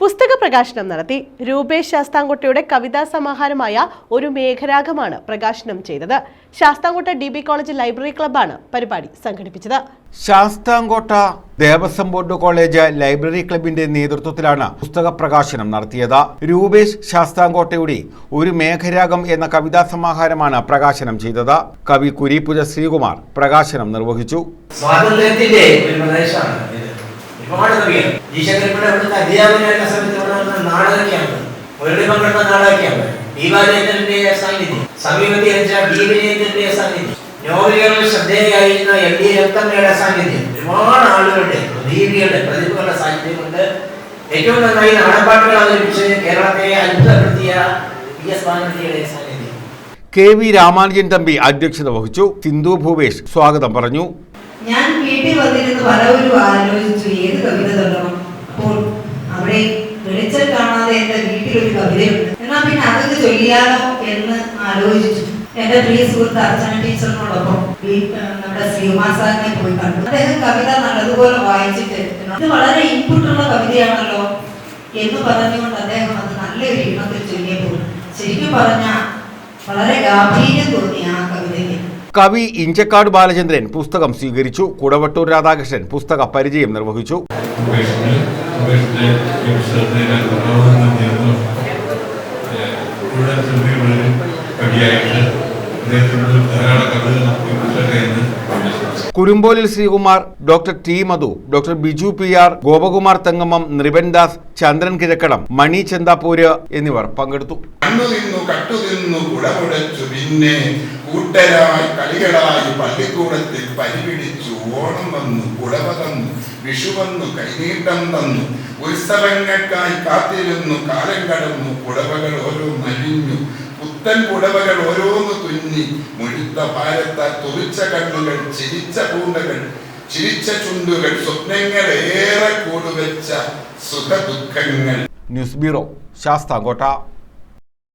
പുസ്തക പ്രകാശനം നടത്തി. രൂപേഷ് ശാസ്താംകുട്ടിയുടെ കവിതാ സമാഹാരമായ ഒരു മേഘരാഗമാണ് പ്രകാശനം ചെയ്തത്. Sasthamkotta D B college library ക്ലബ്ബാണ് പരിപാടി സംഘടിപ്പിച്ചത്. Sasthamkotta Devaswom board college library ക്ലബിന്റെ നേതൃത്വത്തിലാണ് പുസ്തക പ്രകാശനം നടത്തിയത്. രൂപേഷ് ശാസ്താംകോട്ടയുടെ ഒരു മേഘരാഗം എന്ന കവിതാ സമാഹാരമാണ് പ്രകാശനം ചെയ്തത്. കവി കുരീപ്പുഴ ശ്രീകുമാർ പ്രകാശനം നിർവഹിച്ചു. സ്വാതന്ത്ര്യത്തിന്റെ ഒരു പ്രദേശമാണ്. ഇത് ഒരുപാട് അവിടുത്തെ അധ്യാപകനായിരുന്ന സമയത്ത് ഇവിടെ നാടകയ്ക്കാണ് മുരളി പങ്കെടുത്ത നാടകയ്ക്കാണ് ദീപാലയത്തിന്റെ സാന്നിധ്യം സമീപത്തിൽ ദീപനേന്ദ്രന്റെ സാന്നിധ്യം നോവലുകളിൽ ശ്രദ്ധേയായിരുന്ന എൽ ഡി രക്തമ്മയുടെ സാന്നിധ്യം ഒരുപാട് ആളുകളുടെ ദീപികളുടെ പ്രതിഭകളുടെ സാന്നിധ്യം കൊണ്ട് ഏറ്റവും നന്നായി നാടൻപാട്ടുകൾ അവതരിപ്പിച്ച് കേരളത്തെ അത്ഭുതപ്പെടുത്തിയ പി എസ് ബാനർജിയുടെ സാന്നിധ്യം കെ വി രാമാനുജൻ തമ്പി അധ്യക്ഷത വഹിച്ചു. സിന്ധു ഭൂപേഷ് സ്വാഗതം പറഞ്ഞു. ഞാൻ വീട്ടിൽ വന്നിരുന്ന് പലവരും ആലോചിച്ചു. ഏത് കവിത തുടങ്ങും അപ്പോൾ അവിടെ വെളിച്ചം കാണാതെ എന്റെ വീട്ടിലൊരു കവിതയുണ്ട്. എന്നാ പിന്നെ അതൊക്കെ ചൊല്ലിയാലോ എന്ന് ആലോചിച്ചു. എന്റെ പ്രിയ സുഹൃത്ത് അർച്ചന ടീച്ചറിനോടൊപ്പം നമ്മുടെ ശ്രീകുമാർ സാറിനെ പോയി കണ്ടു. അദ്ദേഹം കവിത നല്ലതുപോലെ വായിച്ചിട്ട് ഇത് വളരെ ഇൻപുട്ടുള്ള കവിതയാണല്ലോ എന്ന് പറഞ്ഞുകൊണ്ട് അദ്ദേഹം അത് നല്ലൊരു ഇണത്തിൽ ചൊല്ലിയപ്പോൾ ശരിക്കും പറഞ്ഞ വളരെ ഗാംഭീര്യം തോന്നി ആ കവി ഇഞ്ചക്കാട് ബാലചന്ദ്രൻ പുസ്തകം സ്വീകരിച്ചു കുടവട്ടൂർ രാധാകൃഷ്ണൻ പുസ്തക പരിചയം നിർവഹിച്ചു കുരുമ്പോലിൽ Sreekumar doctor T Madhu doctor Biju P R Gopakumar തങ്ങമ്മം Nripan Das Chandran കിഴക്കടം മണി ചന്ദാപൂര് എന്നിവർ പങ്കെടുത്തു. പിന്നെ കളികളായി ഓണം വന്നു വന്നു കൈനീട്ടം തന്നു ഉത്സവങ്ങൾക്കായി കാത്തിരുന്നു കാലം കടന്നു കുടവകൾ ഓരോ മലിഞ്ഞു പുത്തൻ പുടവകൾ ഓരോന്ന് തുന്നി മുഴുത്ത ഭാരത്താൽ തുറിച്ച കണ്ണുകൾ ചിരിച്ച പൂണ്ടകൾ ചിരിച്ച ചുണ്ടുകൾ സ്വപ്നങ്ങൾ ഏറെ കൂടുവെച്ച സുഖ ദുഃഖങ്ങൾ ന്യൂസ് ബ്യൂറോ ശാസ്താംകോട്ട.